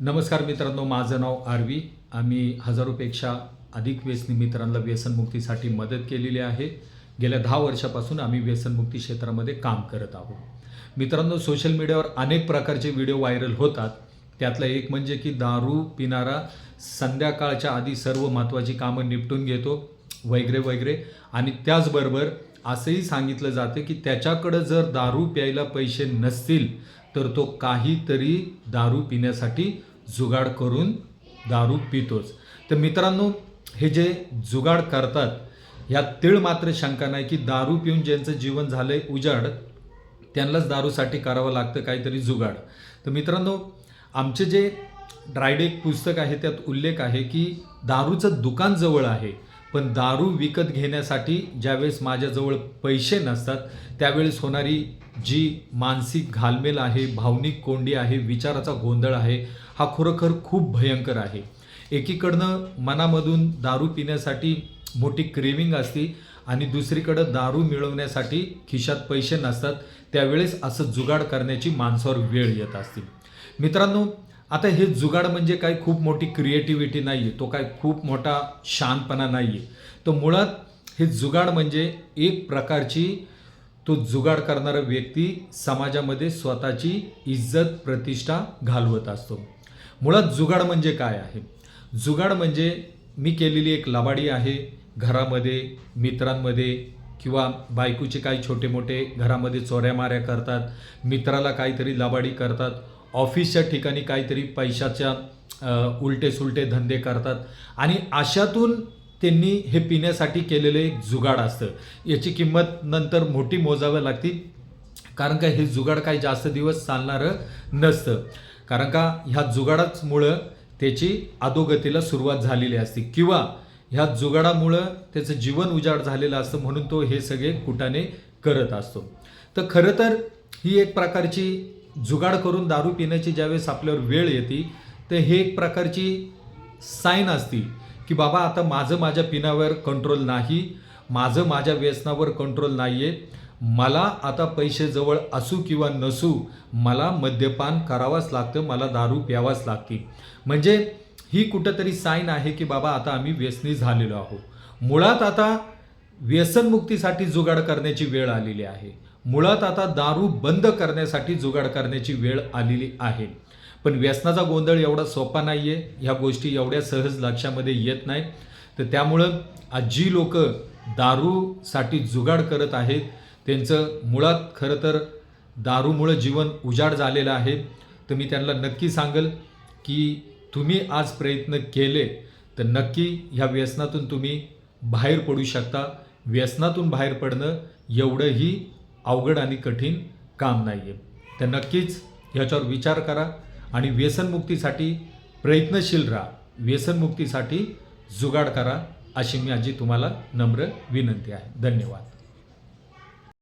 नमस्कार मित्रांनो माझं नाव आरवी. आम्ही हजारोपेक्षा अधिक व्यसनी मित्रांना व्यसनमुक्तीसाठी मदत केलेली आहे. गेल्या दहा वर्षापासून आम्ही व्यसनमुक्ती क्षेत्रामध्ये काम करत आहोत. मित्रांनो सोशल मीडियावर अनेक प्रकारचे व्हिडिओ व्हायरल होतात. त्यातला एक म्हणजे की दारू पिणारा संध्याकाळच्या आधी सर्व महत्त्वाची कामं निपटून घेतो वगैरे वगैरे. आणि त्याचबरोबर असंही सांगितलं जातं की त्याच्याकडं जर दारू प्यायला पैसे नसतील तर तो काहीतरी दारू पिण्यासाठी जुगाड करून दारू पितोच. तर मित्रांनो हे जे जुगाड करतात यात तीळ मात्र शंका नाही की दारू पिऊन ज्यांचं जीवन झालं आहे उजाड त्यांनाच दारूसाठी करावं लागतं काहीतरी जुगाड. तर मित्रांनो आमचे जे ड्रायडेक पुस्तक आहे त्यात उल्लेख आहे की दारूचं दुकान जवळ आहे पण दारू विकत घेण्यासाठी ज्यावेळेस माझ्याजवळ पैसे नसतात त्यावेळेस होणारी जी मानसिक घालमेल आहे भावनिक कोंडी आहे विचाराचा गोंधळ आहे हा खरोखर खूप भयंकर आहे. एकीकडनं मनामधून दारू पिण्यासाठी मोठी क्रेविंग असते आणि दुसरीकडं दारू मिळवण्यासाठी खिशात पैसे नसतात त्यावेळेस असं जुगाड करण्याची माणसावर वेळ येत असते. मित्रांनो आता हे जुगाड म्हणजे काय? खूप मोठी क्रिएटिव्हिटी नाही आहे तो काय खूप मोठा शानपणा नाही आहे तो मुळात हे जुगाड म्हणजे एक प्रकारची तो जुगाड करणारा व्यक्ती समाजामध्ये स्वतःची इज्जत प्रतिष्ठा घालवत असतो. मुळात जुगाड म्हणजे काय आहे? जुगाड म्हणजे मी केलेली एक लबाडी आहे घरामध्ये मित्रांमध्ये किंवा बायकोचे काही छोटे मोठे घरामध्ये चोऱ्या माऱ्या करतात मित्राला काहीतरी लबाडी करतात ऑफिसच्या ठिकाणी काहीतरी पैशाच्या उलटे सुलटे धंदे करतात आणि अशातून त्यांनी हे पिण्यासाठी केलेलं एक जुगाड असतं. याची किंमत नंतर मोठी मोजावी लागती. कारण का हे जुगाड काही जास्त दिवस चालणारं नसतं. कारण का ह्या जुगाडाचमुळं त्याची अधोगतीला सुरुवात झालेली असते. किंवा ह्या जुगाडामुळं त्याचं जीवन उजाड झालेलं असतं म्हणून तो हे सगळे कुटाने करत असतो. तर खरं तर ही एक प्रकारची जुगाड करून दारू पिण्याची ज्यावेळेस आपल्यावर वेळ येते तर हे एक प्रकारची साईन असती. की बाबा आता माझं माझ्या पिण्यावर कंट्रोल नाही माझं माझ्या व्यसनावर कंट्रोल नाही आहे मला आता पैसे जवळ असू किंवा नसू मला मद्यपान करावंच लागतं मला दारू प्यावाच लागते म्हणजे ही कुठंतरी साईन आहे की बाबा आता आम्ही व्यसनी झालेलो आहोत. मुळात आता व्यसनमुक्तीसाठी जुगाड करण्याची वेळ आलेली आहे. मुळात आता दारू बंद करण्यासाठी जुगाड करण्याची वेळ आलेली आहे. पण व्यसनाचा गोंधळ एवढा सोपा नाही आहे ह्या गोष्टी एवढ्या सहज लक्षामध्ये येत नाहीत. तर त्यामुळं आज जी लोक दारूसाठी जुगाड करत आहेत. त्यांचं मुळात खरं तर दारूमुळं जीवन उजाड झालेलं आहे. तर मी त्यांना नक्की सांगेल की तुम्ही आज प्रयत्न केले तर नक्की ह्या व्यसनातून तुम्ही बाहेर पडू शकता. व्यसनातून बाहेर पडणं एवढंही अवघड आणि कठीण काम नाही आहे तर नक्कीच ह्याच्यावर विचार करा. आणि व्यसनमुक्तीसाठी प्रयत्नशील राहा. व्यसनमुक्तीसाठी जुगाड करा अशी माझी तुम्हाला नम्र विनंती आहे. धन्यवाद.